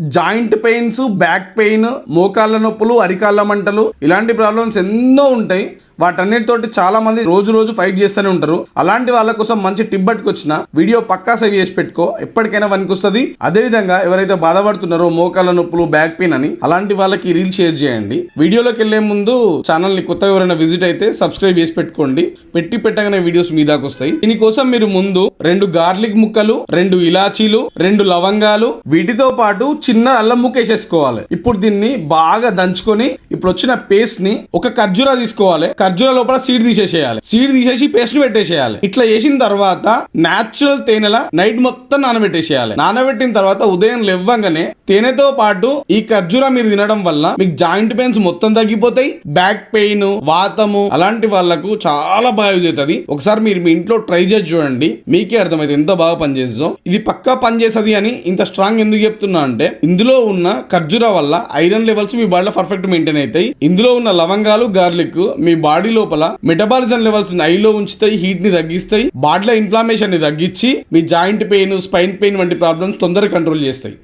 Joint pains back pain మోకాళ్ళ నొప్పులు అరికాళ్ళ మంటలు ఇలాంటి ప్రాబ్లమ్స్ ఎన్నో ఉంటాయి. వాటన్నిటితోటి చాలా మంది రోజు రోజు ఫైట్ చేస్తూనే ఉంటారు. అలాంటి వాళ్ళ కోసం మంచి టిప్ వచ్చిన వీడియో పక్కా సేవ్ చేసి పెట్టుకో. ఎప్పటికైనా పనికొస్తుంది అదే విధంగా ఎవరైతే బాధపడుతున్నారో మోకాళ్ళ నొప్పులు బ్యాక్ పెయిన్ అని అలాంటి వాళ్ళకి రీల్ షేర్ చేయండి. వీడియోలోకి వెళ్ళే ముందు ఛానల్ని కొత్త ఎవరైనా విజిట్ అయితే సబ్స్క్రైబ్ చేసి పెట్టుకోండి. పెట్టి పెట్టగానే వీడియోస్ మీ దాకా వస్తాయి. దీనికోసం మీరు ముందు రెండు గార్లిక్ ముక్కలు రెండు ఇలాచీలు రెండు లవంగాలు వీటితో పాటు చిన్న అల్లం ముక్క వేసేసుకోవాలి. ఇప్పుడు దీన్ని బాగా దంచుకొని ఇప్పుడు వచ్చిన పేస్ట్ని ఒక ఖర్జూరా తీసుకోవాలి. ఖర్జూర లోపల సీడ్ తీసేసేయాలి. సీడ్ తీసేసి పేస్ట్ పెట్టేసేయాలి. ఇట్లా చేసిన తర్వాత నాచురల్ తేనెల నైట్ మొత్తం నానబెట్టేసేయాలి. నానబెట్టిన తర్వాత ఉదయం లేవ్వంగానే తేనెతో పాటు ఈ ఖర్జూర మీరు తినడం వల్ల మీకు జాయింట్ పెయిన్స్ మొత్తం తగ్గిపోతాయి. బ్యాక్ పెయిన్ వాతము అలాంటి వాళ్ళకు చాలా బాగా యూజ్ అవుతుంది. ఒకసారి మీరు మీ ఇంట్లో ట్రై చేసి చూడండి. మీకే అర్థమైతే ఎంత బాగా పనిచేస్తుందో. ఇది పక్కా పనిచేస్తుంది అని ఇంత స్ట్రాంగ్ ఎందుకు చెప్తున్నా అంటే ఇందులో ఉన్న ఖర్జూర వల్ల ఐరన్ లెవెల్స్ మీ బాడీలో పర్ఫెక్ట్ మెయింటైన్ అవుతాయి. ఇందులో ఉన్న లవంగాలు గార్లిక్ మీ బాడీ లోపల మెటబాలిజం లెవెల్స్లో ఉంచుతాయి హీట్ని తగ్గిస్తాయి బాడీలో ఇన్ఫ్లామేషన్ని తగ్గించి మీ జాయింట్ పెయిన్ స్పైన్ పెయిన్ వంటి ప్రాబ్లమ్స్ తొందరగా కంట్రోల్ చేస్తాయి.